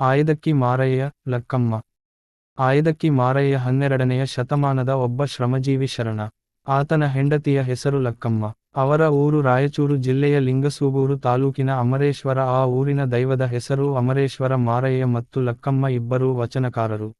ಆಯ್ದಕ್ಕಿ ಮಾರಯ್ಯ, ಲಕ್ಕಮ್ಮ. ಆಯದಕ್ಕಿ ಮಾರಯ್ಯ ಹನ್ನೆರಡನೆಯ ಶತಮಾನದ ಒಬ್ಬ ಶ್ರಮಜೀವಿ ಶರಣ. ಆತನ ಹೆಂಡತಿಯ ಹೆಸರು ಲಕ್ಕಮ್ಮ. ಅವರ ಊರು ರಾಯಚೂರು ಜಿಲ್ಲೆಯ ಲಿಂಗಸೂಗೂರು ತಾಲೂಕಿನ ಅಮರೇಶ್ವರ. ಆ ಊರಿನ ದೈವದ ಹೆಸರು ಅಮರೇಶ್ವರ ಮಾರಯ್ಯ ಮತ್ತು ಲಕ್ಕಮ್ಮ ಇಬ್ಬರೂ ವಚನಕಾರರು.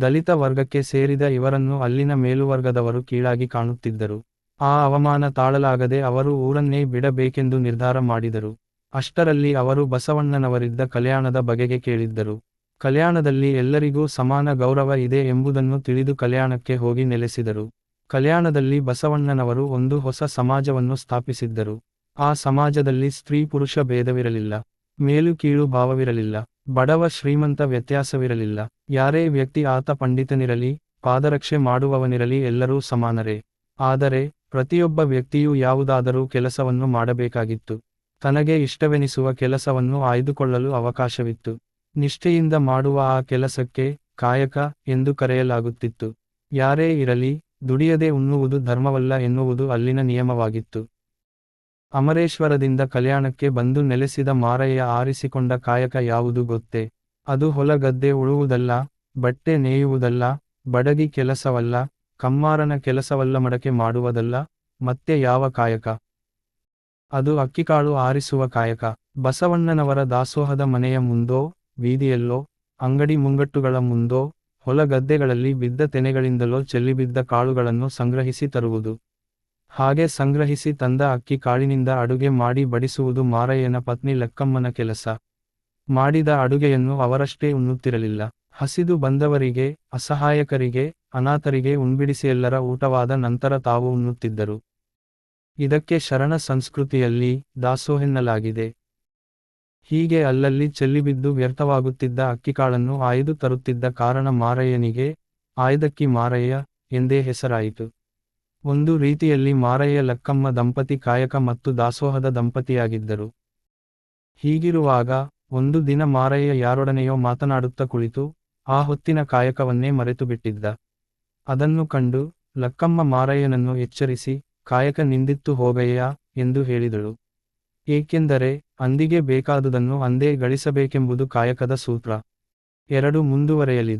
ದಲಿತ ವರ್ಗಕ್ಕೆ ಸೇರಿದ ಇವರನ್ನು ಅಲ್ಲಿನ ಮೇಲುವರ್ಗದವರು ಕೀಳಾಗಿ ಕಾಣುತ್ತಿದ್ದರು. ಆ ಅವಮಾನ ತಾಳಲಾಗದೆ ಅವರು ಊರನ್ನೇ ಬಿಡಬೇಕೆಂದು ನಿರ್ಧಾರ ಮಾಡಿದರು. ಅಷ್ಟರಲ್ಲಿ ಅವರು ಬಸವಣ್ಣನವರಿದ್ದ ಕಲ್ಯಾಣದ ಬಗೆಗೆ ಕೇಳಿದ್ದರು. ಕಲ್ಯಾಣದಲ್ಲಿ ಎಲ್ಲರಿಗೂ ಸಮಾನ ಗೌರವ ಇದೆ ಎಂಬುದನ್ನು ತಿಳಿದು ಕಲ್ಯಾಣಕ್ಕೆ ಹೋಗಿ ನೆಲೆಸಿದರು. ಕಲ್ಯಾಣದಲ್ಲಿ ಬಸವಣ್ಣನವರು ಒಂದು ಹೊಸ ಸಮಾಜವನ್ನು ಸ್ಥಾಪಿಸಿದ್ದರು. ಆ ಸಮಾಜದಲ್ಲಿ ಸ್ತ್ರೀ ಪುರುಷ ಭೇದವಿರಲಿಲ್ಲ. ಮೇಲು ಕೀಳು ಭಾವವಿರಲಿಲ್ಲ. ಬಡವ ಶ್ರೀಮಂತ ವ್ಯತ್ಯಾಸವಿರಲಿಲ್ಲ. ಯಾರೇ ವ್ಯಕ್ತಿ ಆತ ಪಂಡಿತನಿರಲಿ, ಪಾದರಕ್ಷೆ ಮಾಡುವವನಿರಲಿ ಎಲ್ಲರೂ ಸಮಾನರೇ. ಆದರೆ, ಪ್ರತಿಯೊಬ್ಬ ವ್ಯಕ್ತಿಯೂ ಯಾವುದಾದರೂ ಕೆಲಸವನ್ನು ಮಾಡಬೇಕಾಗಿತ್ತು. ತನಗೆ ಇಷ್ಟವೆನಿಸುವ ಕೆಲಸವನ್ನು ಆಯ್ದುಕೊಳ್ಳಲು ಅವಕಾಶವಿತ್ತು. ನಿಷ್ಠೆಯಿಂದ ಮಾಡುವ ಆ ಕೆಲಸಕ್ಕೆ ಕಾಯಕ ಎಂದು ಕರೆಯಲಾಗುತ್ತಿತ್ತು. ಯಾರೇ ಇರಲಿ, ದುಡಿಯದೆ ಉಣ್ಣುವುದು ಧರ್ಮವಲ್ಲ ಎನ್ನುವುದು ಅಲ್ಲಿನ ನಿಯಮವಾಗಿತ್ತು. ಅಮರೇಶ್ವರದಿಂದ ಕಲ್ಯಾಣಕ್ಕೆ ಬಂದು ನೆಲೆಸಿದ ಮಾರಯ್ಯ ಆರಿಸಿಕೊಂಡ ಕಾಯಕ ಯಾವುದು ಗೊತ್ತೇ? ಅದು ಹೊಲಗದ್ದೆ ಉಳುವುದಲ್ಲ, ಬಟ್ಟೆ ನೇಯುವುದಲ್ಲ, ಬಡಗಿ ಕೆಲಸವಲ್ಲ, ಕಮ್ಮಾರನ ಕೆಲಸವಲ್ಲ ಮಡಕೆ ಮಾಡುವುದಲ್ಲ, ಮತ್ತೆ ಯಾವ ಕಾಯಕ? ಅದು ಅಕ್ಕಿಕಾಳು ಆರಿಸುವ ಕಾಯಕ. ಬಸವಣ್ಣನವರ ದಾಸೋಹದ ಮನೆಯ ಮುಂದೋ, ಬೀದಿಯಲ್ಲೋ, ಅಂಗಡಿ ಮುಂಗಟ್ಟುಗಳ ಮುಂದೋ ಹೊಲಗದ್ದೆಗಳಲ್ಲಿ ಬಿದ್ದ ತೆನೆಗಳಿಂದಲೋ ಚೆಲ್ಲಿಬಿದ್ದ ಕಾಳುಗಳನ್ನು ಸಂಗ್ರಹಿಸಿ ತರುವುದು. ಹಾಗೆ ಸಂಗ್ರಹಿಸಿ ತಂದ ಅಕ್ಕಿ ಕಾಳಿನಿಂದ ಅಡುಗೆ ಮಾಡಿ ಬಡಿಸುವುದು ಮಾರಯ್ಯನ ಪತ್ನಿ ಲಕ್ಕಮ್ಮನ ಕೆಲಸ. ಮಾಡಿದ ಅಡುಗೆಯನ್ನು ಅವರಷ್ಟೇ ಉಣ್ಣುತ್ತಿರಲಿಲ್ಲ. ಹಸಿದು ಬಂದವರಿಗೆ, ಅಸಹಾಯಕರಿಗೆ, ಅನಾಥರಿಗೆ ಉಣ್ಬಿಡಿಸಿ ಎಲ್ಲರ ಊಟವಾದ ನಂತರ ತಾವು ಉಣ್ಣುತ್ತಿದ್ದರು. ಇದಕ್ಕೆ ಶರಣ ಸಂಸ್ಕೃತಿಯಲ್ಲಿ ದಾಸೋಹೆನ್ನಲಾಗಿದೆ. ಹೀಗೆ ಅಲ್ಲಲ್ಲಿ ಚೆಲ್ಲಿಬಿದ್ದು ವ್ಯರ್ಥವಾಗುತ್ತಿದ್ದ ಅಕ್ಕಿಕಾಳನ್ನು ಆಯ್ದು ತರುತ್ತಿದ್ದ ಕಾರಣ ಮಾರಯ್ಯನಿಗೆ, ಆಯ್ದಕ್ಕಿ ಮಾರಯ್ಯ ಎಂದೇ ಹೆಸರಾಯಿತು. ಒಂದು ರೀತಿಯಲ್ಲಿ ಮಾರಯ್ಯ ಲಕ್ಕಮ್ಮ ದಂಪತಿ ಕಾಯಕ ಮತ್ತು ದಾಸೋಹದ ದಂಪತಿಯಾಗಿದ್ದರು. ಹೀಗಿರುವಾಗ, ಒಂದು ದಿನ ಮಾರಯ್ಯ ಯಾರೊಡನೆಯೋ ಮಾತನಾಡುತ್ತಾ ಕುಳಿತು, ಆ ಹೊತ್ತಿನ ಕಾಯಕವನ್ನೇ ಮರೆತುಬಿಟ್ಟಿದ್ದ. ಅದನ್ನು ಕಂಡು ಲಕ್ಕಮ್ಮ ಮಾರಯ್ಯನನ್ನು ಎಚ್ಚರಿಸಿ ಕಾಯಕ ನಿಂದಿತ್ತು ಹೋಗಯ್ಯ ಎಂದು ಹೇಳಿದಳು. ಏಕೆಂದರೆ ಅಂದಿಗೆ ಬೇಕಾದುದನ್ನು ಅಂದೇ ಗಳಿಸಬೇಕೆಂಬುದು ಕಾಯಕದ ಸೂತ್ರ. ಎರಡು ಮುಂದುವರೆಯಲಿದೆ